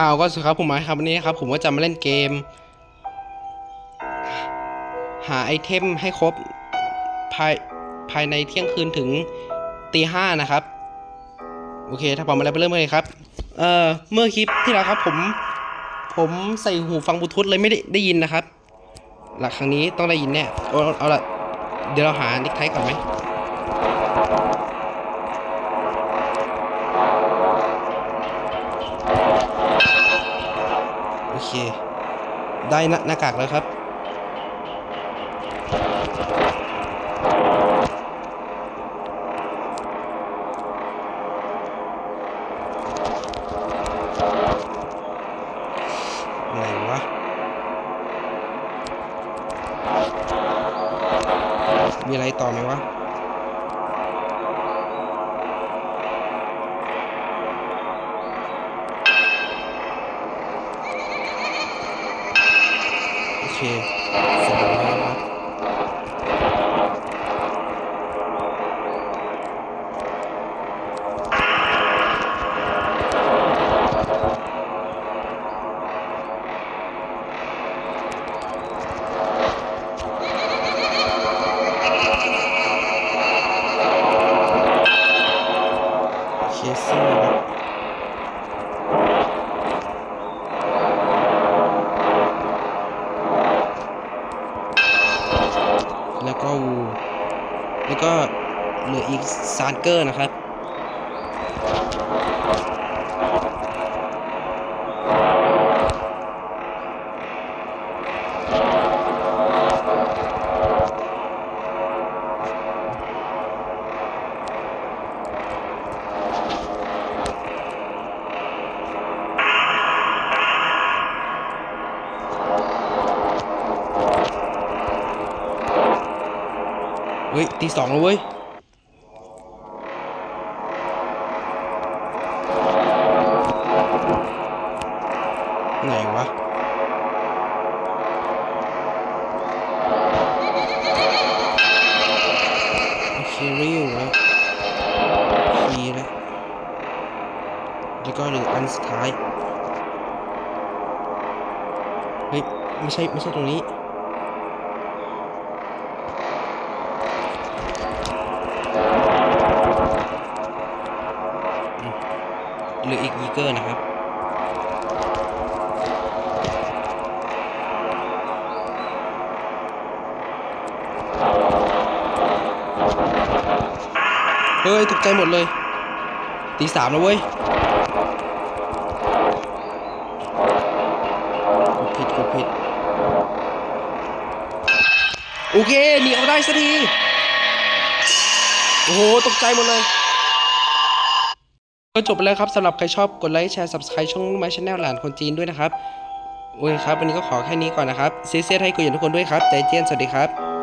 เอ้าก็สิครับผมมาครับวันนี้ครับผมก็จะมาเล่นเกม หาไอเทมให้ครบภายภายในเที่ยงคืนถึงตีห้านะครับ โอเค ถ้าพร้อมแล้วไปเริ่มเลยครับ เอ่อเมื่อคลิปที่แล้วครับ ผม ผมใส่หูฟังบลูทูธเลยไม่ได้ได้ยินนะครับ หลักครั้งนี้ต้องได้ยินแน่เอาเอาเอาละเดี๋ยวเราหานิกไทก่อนไหม โอเค ได้หน้ากากแล้วครับ ไหนวะ มีอะไรต่อไหมวะ โอ แล้วก็วูแล้วก็เหลืออีกซานเกอร์นะครับ เฮ้ยตีสองแล้วเว้ยไหนวะโอเคริวแล้วคีแล้วแล้วก็เหลืออันสุดท้าย เฮ้ย ไม่ใช่ ไม่ใช่ตรงนี้ หลืออีกยีเกอร์นะครับเฮ้ยตกใจหมดเลย ตีสามแล้วเว้ยกดผิดกดผิด โอเคหนีออกได้สักที โอ้โห ตกใจหมดเลย ก็จบไปแล้วครับสำหรับใครชอบกดไลค์แชร์ subscribe ช่องไม้ชาแนลหลานคนจีนด้วยนะครับ โอเคครับ วันนี้ก็ขอแค่นี้ก่อนนะครับเซเซ่ให้กุยทุกคนด้วยครับ ใจเจียนสวัสดีครับ